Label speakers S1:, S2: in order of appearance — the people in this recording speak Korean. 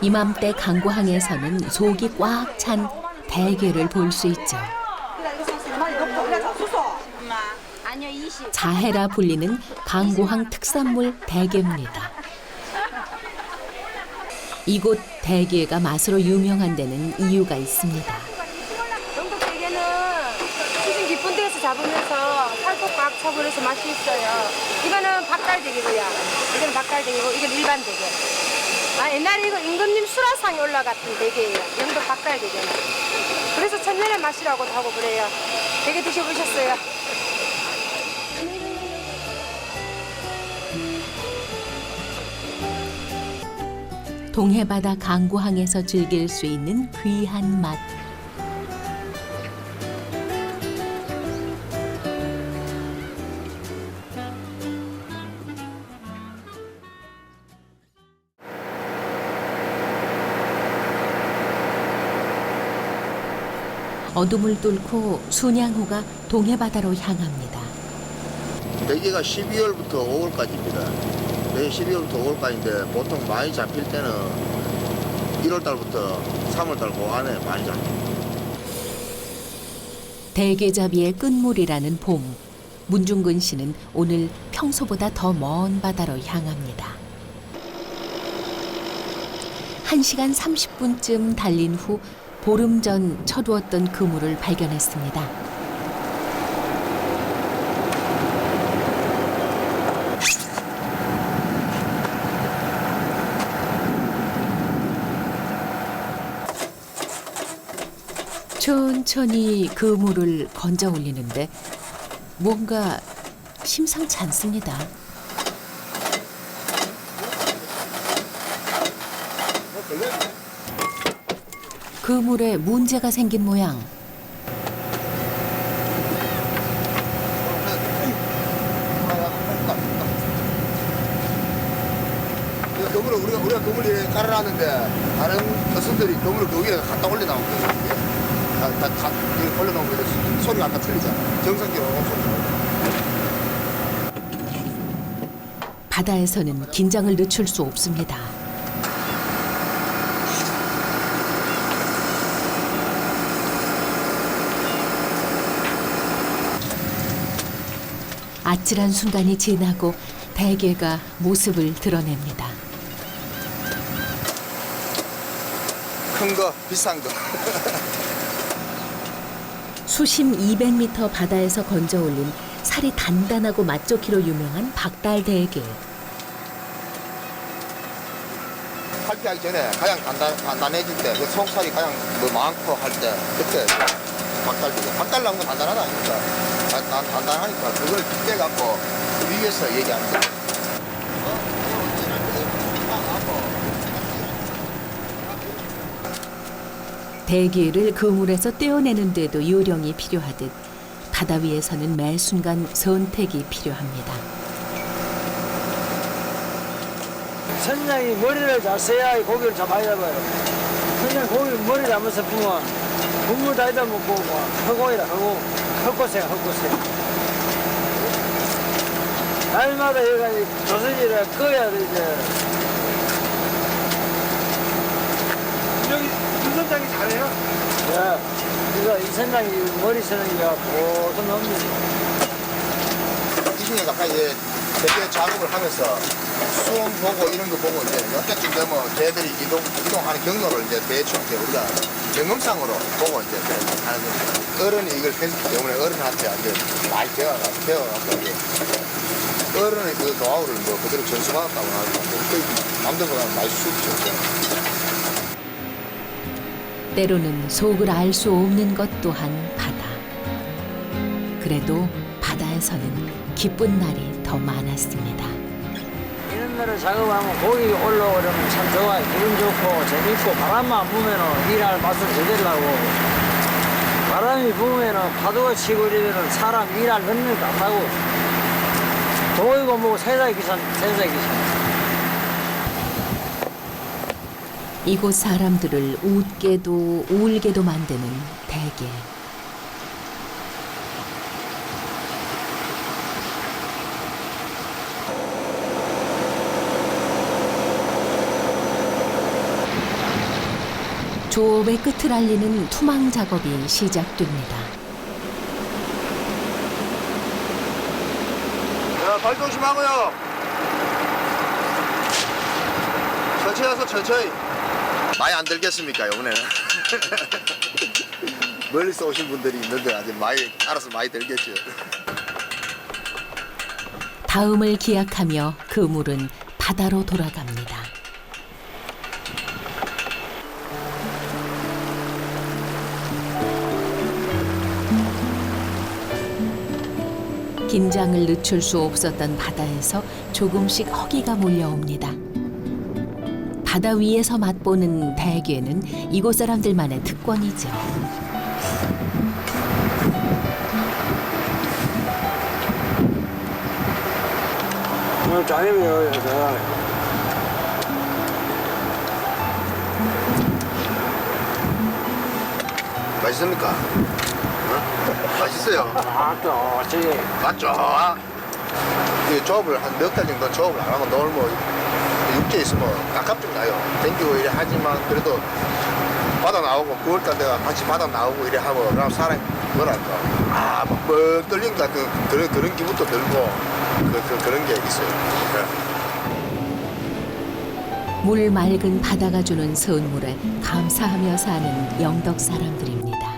S1: 이맘때 강구항에서는 속이 꽉 찬 대게를 볼 수 있죠.
S2: 아니요 20.
S1: 자해라 불리는 강구항 특산물 대게입니다. 이곳 대게가 맛으로 유명한 데는 이유가 있습니다.
S3: 영덕 대게는 시즌 깊은 데서 잡으면서 살도 꽉 차고 그래서 맛이 있어요. 이거는 박달 대게고요. 이거는 박달 대게고 이건 일반 대게. 아 옛날에 이거 임금님 수라상에 올라갔던 대게예요. 영덕 박달 대게는. 그래서 천년의 맛이라고도 하고 그래요. 대게 드셔보셨어요?
S1: 동해바다 강구항에서 즐길 수 있는 귀한 맛. 어둠을 뚫고 순양호가 동해바다로 향합니다.
S4: 대게가 12월부터 5월까지입니다. 대게 12월부터 5월까지인데 보통 많이 잡힐 때는 1월 달부터 3월 달 그 안에 많이 잡힙니다.
S1: 대게잡이의 끝물이라는 봄. 문중근 씨는 오늘 평소보다 더 먼 바다로 향합니다. 1시간 30분쯤 달린 후 보름 전 쳐두었던 그물을 발견했습니다. 천천히 그물을 건져 올리는데 뭔가 심상치 않습니다. 그물에 문제가 생긴 모양.
S4: 그물을 우리가 우리가 그물을 깔아놨는데 다른 어선들이 그물을 그 위에 갖다 올려놓은 거예요. 다, 다, 다 올려놓은 거예요. 소리가 아까 틀리잖아. 정상적으로 소리가.
S1: 바다에서는 긴장을 늦출 수 없습니다. 아찔한 순간이 지나고 대게가 모습을 드러냅니다.
S4: 큰 거, 비싼 거.
S1: 수심 200m 바다에서 건져 올린 살이 단단하고 맛좋기로 유명한 박달 대게.
S4: 탈피하기 전에 가장 단단, 단단해질 때, 그 속살이 가장 뭐 많고 할 때, 그때 박달비가. 박달 나온 건 단단하다 아닙니까? 단, 단, 단단하니까 그걸 빗대갖고 그 위에서 얘기하는 거야.
S1: 대게를 그물에서 떼어내는데도 요령이 필요하듯 바다 위에서는 매 순간 선택이 필요합니다.
S5: 선장이 머리를 잘 써야 이 고기를 잡아야 잡아요. 선장 고기 머리 잡면서 보면 국물 다이다 먹고 뭐 헛고이라 하고 헛고생 헛고생. 날마다 이 조선이라 꺼야 돼 이제.
S6: 여기 윤 선장이 잘해요?
S5: 야, 이거 이 선장이 머리 쓰는 게가 보통 없는.
S4: 이 중에 가까이 대개 작업을 하면서 수온 보고 이런 거 보고 이제 몇 개쯤 되면 걔들이 이동, 이동하는 경로를 이제 대충 우리가 경험상으로 보고 이제 하는 겁니다. 어른이 이걸 했기 때문에 어른한테 이제 많이 배워가지고, 배워갖고 이제 어른의 그 노하우를 뭐 그대로 전수받았다고 하니까 뭐 거의 남들보다 많이 수업이죠.
S1: 때로는 속을 알 수 없는 것 또한 바다. 그래도 바다에서는 기쁜 날이 더 많았습니다.
S5: 날을 작업하면 고기 올라오려면 참 좋아요. 기분 좋고 재밌고 바람만 부면은 일할 맛을 제대로 하고 바람이 부면은 파도가 치고 이러면 사람 일할 능력도 안 나고 도이고 뭐 세상에 기산 세상에 기산
S1: 이곳 사람들을 웃게도 울게도 만드는 대게. 수업의 끝을 알리는 투망 작업이 시작됩니다.
S4: 자, 발 조심하고요. 천천히 와서 천천히. 많이 안 들겠습니까, 이번에는? 멀리서 오신 분들이 있는데 아직 많이, 알아서 많이 들겠죠.
S1: 다음을 기약하며 그물은 바다로 돌아갑니다. 긴장을 늦출 수 없었던 바다에서 조금씩 허기가 몰려옵니다. 바다 위에서 맛보는 대게는 이곳 사람들만의 특권이죠.
S5: 오늘 짜리면 여기서
S4: 맛있습니까? 어? 맛있어요.
S5: 아또 저기
S4: 맞죠? 이 조업을 한 몇 달 정도 조업을 안 하고 놀면 육지에 있으면 깝깝 좀 나요. 댕기고 이래 하지만 그래도 바다 나오고 9월달 내가 같이 바다 나오고 이래 하고 그럼 사람이 뭐랄까 아뭐 떨린 것 같은 그런 그런 기분도 들고 그, 그, 그런 게 있어요. 네.
S1: 물 맑은 바다가 주는 선물에 감사하며 사는 영덕 사람들입니다.